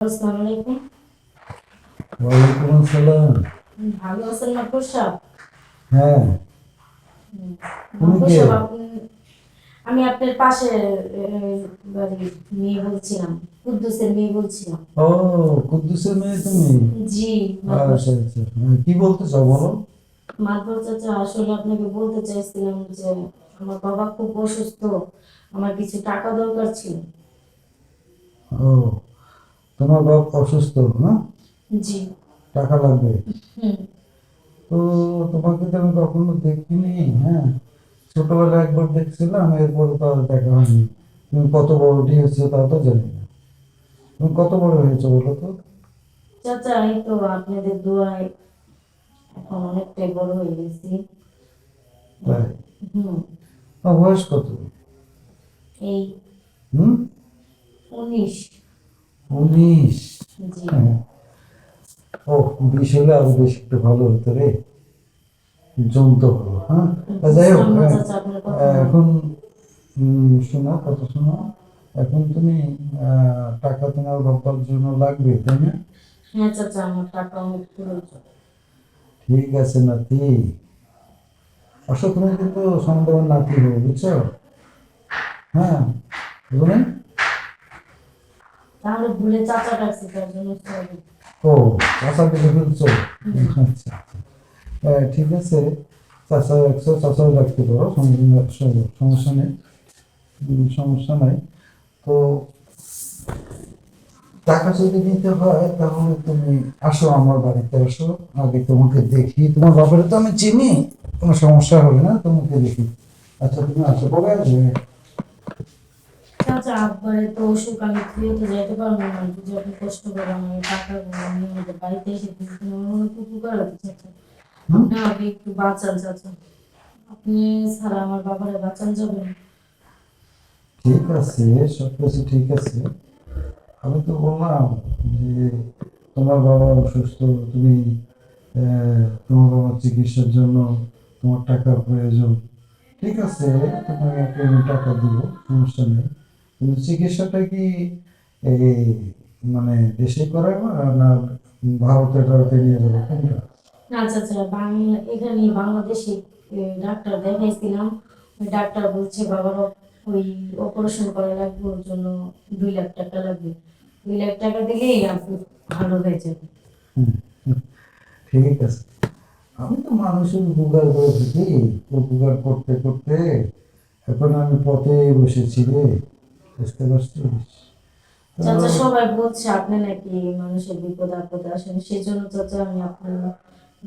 আসসালামু আলাইকুম ওয়ালাইকুম আসসালাম ভালো আছেন সাহেব? হ্যাঁ। সাহেব, আমি আপনার পাশে বাড়ির মেয়ে বলছিলাম কুদ্দুসের মেয়ে বলছিলাম। ও কুদ্দুসের মেয়ে তুমি? জি আচ্ছা আচ্ছা হ্যাঁ, কি বলতে চাও বলো? চাচা আসলে আপনাকে বলতে চাইছিলাম যে আমার বাবা খুব অসুস্থ আমার কিছু টাকা দরকার ছিল। ও তোমার বাপ অসুস্থ না? জি। টাকা লাগবে? তো তোমাকে তো আমি কখনো দেখিনি হ্যাঁ? ছোটবেলায় একবার দেখছিলাম এরপরে তো আর দেখা হয়নি। তুমি কত বড় হয়েছে তা তো জানি না। তুমি কত বড় হয়েছো বলো তো? চাচা এই তো আপনাদের দোয়ায় এখন অনেকটাই বড় হয়ে গেছি। তাই? হুম। বয়স কত? এই হুম? উনিশ। উনিশ। হ্যাঁ। ও বিষ হলে আরও বেশ একটু ভালো হতো রে। জমতো হলো হ্যাঁ? যাই হোক হ্যাঁ, কথা। এখন শোনো কথা শোনো। এখন তুমি টাকা তোমার বাবার জন্য লাগবে তাই না? হ্যাঁ চাচা আমার টাকা ঠিক আছে নাতি। আসো তুমি কিন্তু সন্দেহ নাতি হবে বুঝছ? হ্যাঁ বুঝলে চাচা। ও চাষা দেখে ফেলছো আচ্ছা আচ্ছা। ঠিক আছে। চাষা একশো চাষাও রাখতে পারো সমস্যা নেই। সমস্যা নাই। তো টাকা যদি নিতে হয়, তাহলে তুমি আসো আমার বাড়িতে, আসো। আগে তোমাকে দেখি। তোমার বাবারে তো আমি চিনি, কোনো সমস্যা হবে না, তোমাকে দেখি। আচ্ছা তুমি আসো কবে আসবে। চাচা আব্বারে তো অসুখ আমি তো যেতে পারব না। যদি আপনি কষ্ট করে আমার টাকাগুলো নিয়ে আমাদের বাড়িতে এসে দিয়েছেন আমার চাচা? আপনি একটু বাঁচান চাচা আপনি ছাড়া আমার বাবারে বাঁচান যাবে না। ঠিক আছে সব কিছু ঠিক আছে। আমি তো বললাম যে তোমার বাবা অসুস্থ তুমি তোমার বাবার চিকিৎসার জন্য তোমার টাকার প্রয়োজন। ঠিক আছে তোমাকে আমি টাকা দিব সমস্যা নেই। চিকিৎসাটা কি এই মানে দেশে করাবো না ভারতে টারতে নিয়ে যাব কোনটা? না চাচা বাংলা এখানে বাংলাদেশে ডাক্তার দেখাইছিলাম। ডাক্তার বলছে বাবার ওই অপারেশন করা লাগবে ওর জন্য দুই লাখ টাকা লাগবে। দুই লাখ টাকা দিলেই আপনি ভালো হয়ে যাবে ঠিক আছে। আমি তো মানুষের উপকার করে থাকি উপকার করতে করতে এখন আমি পথে বসেছি রে। বুঝতে পারছিস? চাচা সবাই বলছে আপনি নাকি মানুষের বিপদ আপদে আসেন সেই জন্য চাচা আমি আপনার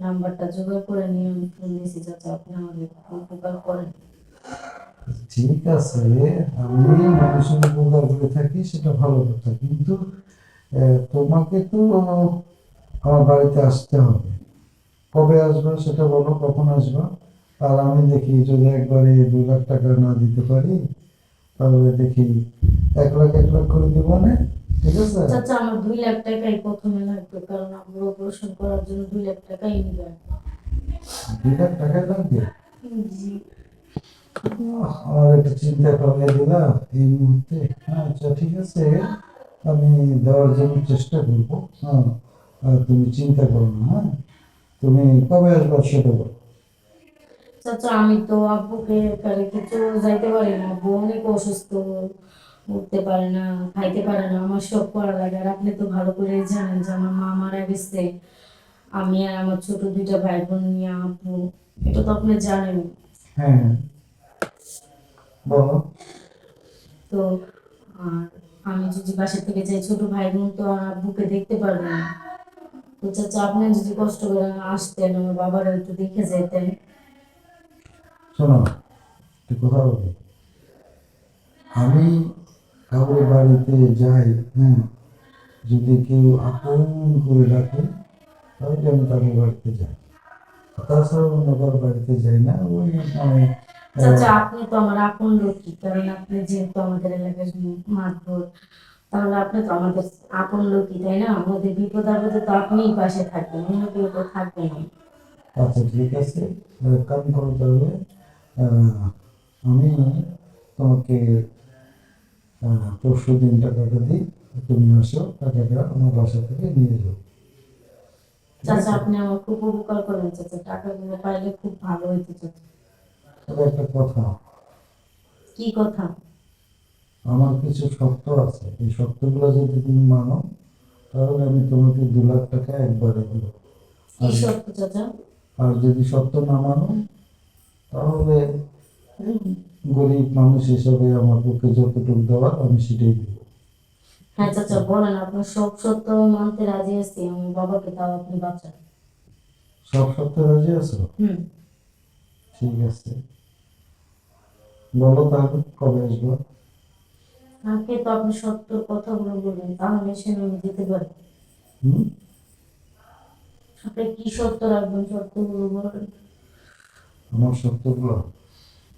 নাম্বারটা জোগাড় করে নিয়ে আমি ফোন দিয়েছি। চাচা আপনি আমাদের উপকার করেন। ঠিক আছে আমি মানুষের উপকার করে থাকি সেটা ভালো কথা। কিন্তু তোমাকে তো আমার বাড়িতে আসতে হবে। কবে আসবে সেটা বলো কখন আসবা? আর আমি দেখি যদি একবারে দু লাখ টাকা না দিতে পারি তাহলে দেখি এক লাখ এক লাখ করে দিব না ঠিক আছে? চাচা আমার দুই লাখ টাকাই প্রথমে লাগবে কারণ আমার অপারেশন করার জন্য দুই লাখ টাকাই নিবে দুই লাখ টাকা লাগবে জি। আমার একটু চিন্তা করিয়ে দিলা এই মুহূর্তে। হ্যাঁ আচ্ছা ঠিক আছে। আমি দেওয়ার জন্য চেষ্টা করব হ্যাঁ। তুমি চিন্তা করো না হ্যাঁ। তুমি কবে আসবে সেটা বলো। চাচা আমি তো আব্বুকে রেখে চলে যাইতে পারি না। আব্বু অনেক অসুস্থ উঠতে পারে না খাইতে পারে না আমার সব করা লাগে। আর আপনি তো ভালো করে জানেন যে আমার মা মারা গেছে। আমি আর আমার ছোট দুইটা ভাই বোন নিয়ে আব্বু এটা তো আপনি জানেন। হ্যাঁ। বলো। তো আমি যদি বাসা থেকে যাই ছোট ভাই বোন তো আর আব্বুকে দেখতে পারবে না। তো চাচা আপনি যদি কষ্ট করে আসতেন আমার বাবার একটু দেখে যেতেন শোনো একটু কথা বলি আমি কাউরে বাড়িতে যাই হ্যাঁ যদি কেউ আপন করে রাখে তাহলে আমি তাদের বাড়িতে যাই তাছাড়া অন্য কারও বাড়িতে যাই না ওই মানে আহ, চাচা আপনি তো আমার আপন লোকই কারণ আপনি যেহেতু আমাদের এলাকার মাতবর তাহলে আপনি তো আমাদের আপন লোকই তাই না? আমাদের বিপদ আপদে তো আপনিই পাশে থাকবেন অন্য কেউ তো থাকবে না। আচ্ছা ঠিক আছে। কাম করো তাহলে। আহ, আমি তোমাকে পরশু দিন টাকাটা দিই। তুমি আসো টাকাটা আমার বাসা থেকে নিয়ে যাও। চাচা আপনি আমার খুব উপকার করেন চাচা। টাকাগুলো পাইলে খুব ভালো হইতো চাচা। তবে একটা কথা। কি কথা? আমার কিছু শর্ত আছে। এই শর্তগুলো যদি তুমি মানো তাহলে আমি তোমাকে দু লাখ টাকা একবারে দেবো। কি সত্য চাচা? আর যদি শর্ত না মানো তাহলে গরিব মানুষ হিসেবে আমার পক্ষে যতটুকু দেওয়ার আমি সেটাই দেবো। হ্যাঁ চাচা বলেন আপনার সব সত্য মানতে রাজি আছি আমার বাবাকে তাও আপনি বাঁচান। সব শর্তে রাজি আছো? ঠিক আছে। বলো তাহলে কবে আসব? আমাকে তো আপনি সত্য কথাগুলো বলবেন তাহলে সে আমি যেতে পারি। হুম? আপনি কি সত্য রাখবেন সত্যগুলো বলেন। আমার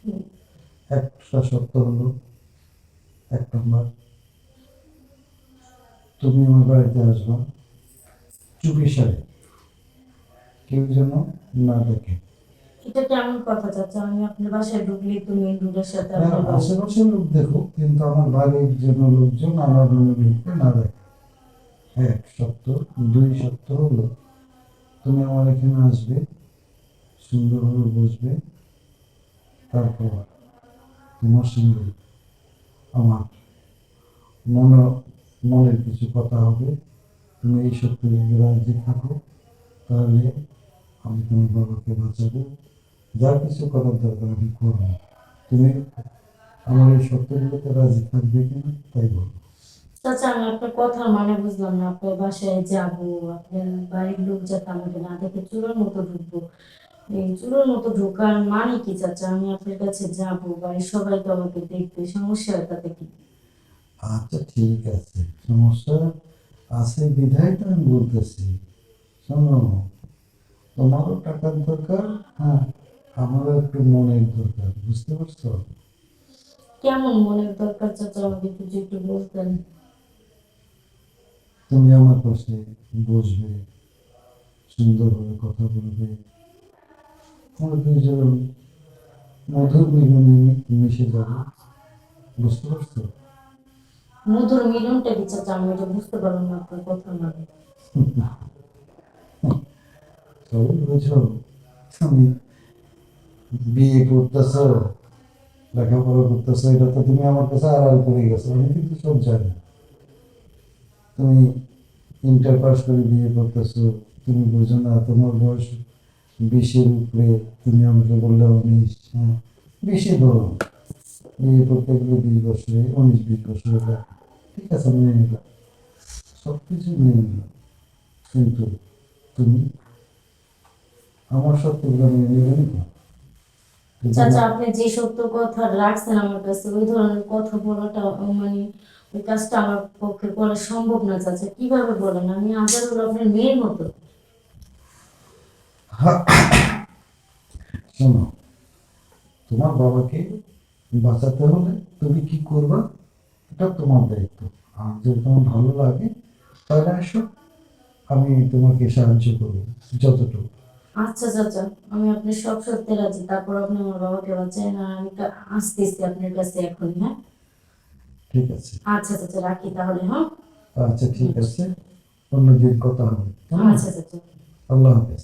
হুম। একটা শর্ত হলো এক নম্বর তুমি আমার বাড়িতে আসবা চুপি সারে কেউ যেন না দেখে এটা কেমন কথা আমি আপনার বাসায় ঢুকলেই তো সাথে হ্যাঁ। আশেপাশে লোক দেখো কিন্তু আমার বাড়ির জন্য লোকজন আমার রুমে ঢুকতে না দেখে এক সত্য দুই সত্য হলো তুমি আমার এখানে আসবে সুন্দরভাবে বসবে, তারপর তোমার সঙ্গে আমার মনে, মনের কিছু কথা হবে। তুমি এই সত্য রাজি থাকো, তাহলে আমি তোমার বাবাকে বাঁচাবো। যা কিছু করার দরকার আমি করব। তুমি আমার এই সত্যগুলোতে রাজি থাকবে কিনা তাই বলো। চাচা, আমি আপনার কথার মানে বুঝলাম না। আপনার বাসায় যাব, আপনার বাড়ির লোক যাতে আমাকে না দেখে চুলোর মতো ঢুকবো। এই চুলোর মতো ঢোকার মানে কি চাচা? আমি আপনার কাছে যাব বাড়ির সবাই তো আমাকে দেখবে। সমস্যা তাতে কি? আচ্ছা ঠিক আছে। সমস্যা আছে বিধায় তো আমি বলতেছি। শোনো তোমারও টাকার দরকার হ্যাঁ আমারও একটু মনের দরকার বুঝতে পারছ? কেমন মনের দরকার চাচা? আমাকে কিছু একটু বলতেন। তুমি আমার পাশে বসবে সুন্দরভাবে কথা বলবে। আমরা দুইজন মধুর মিলনে মিশে যাব। বুঝতে পারছ? মধুর মিলনটা চাচা? আমি এটা বুঝতে পারলাম না আপনার কথা মানে তবে বুঝো তুমি বিয়ে করতেছ লেখাপড়া করতেছ এটা তো তুমি আমার কাছে আড়াল করে গেছো আমি কিন্তু সব জানি। তুমি ইন্টার পাস করে বিয়ে করতেছো তুমি বুঝো না তোমার বয়স বিশের উপরে তুমি আমাকে বললে উনিশ হ্যাঁ বিশে ধরো বিয়ে করতে গেলে বিশ বছরে, উনিশ, বিশ বছরে ঠিক আছে, মেনে নিলাম। সব কিছু মেনে নিলাম। কিন্তু তুমি আমার সত্যগুলো মেনে নেবে কিন্তু চাচা আপনি যে সত্য কথা রাখছেন আমার কাছে, ওই ধরনের কথা বলাটা মানে ওই কাজটা আমার পক্ষে করা সম্ভব না, চাচা। কীভাবে বলেন? আমি আজারুল আপনার মেয়ের মতো। শোনো তোমার বাবাকে বাঁচাতে হলে তুমি কি করবা? এটা তোমার দায়িত্ব। আর যদি তোমার ভালো লাগে তাহলে আসো আমি তোমাকে সাহায্য করব যতটুকু। আচ্ছা চাচা আমি আপনার সব সত্যি রাজি। তারপর আপনি আমার বাবাকে বাঁচায় না আমি আসতেছি আপনার কাছে এখন হ্যাঁ? ঠিক আছে। আচ্ছা চাচা রাখি তাহলে হ্যাঁ? আচ্ছা ঠিক আছে। অন্যদিন কথা হবে? আচ্ছা চাচা আল্লাহ হাফেজ।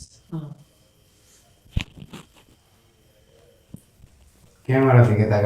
Qué maravilla que te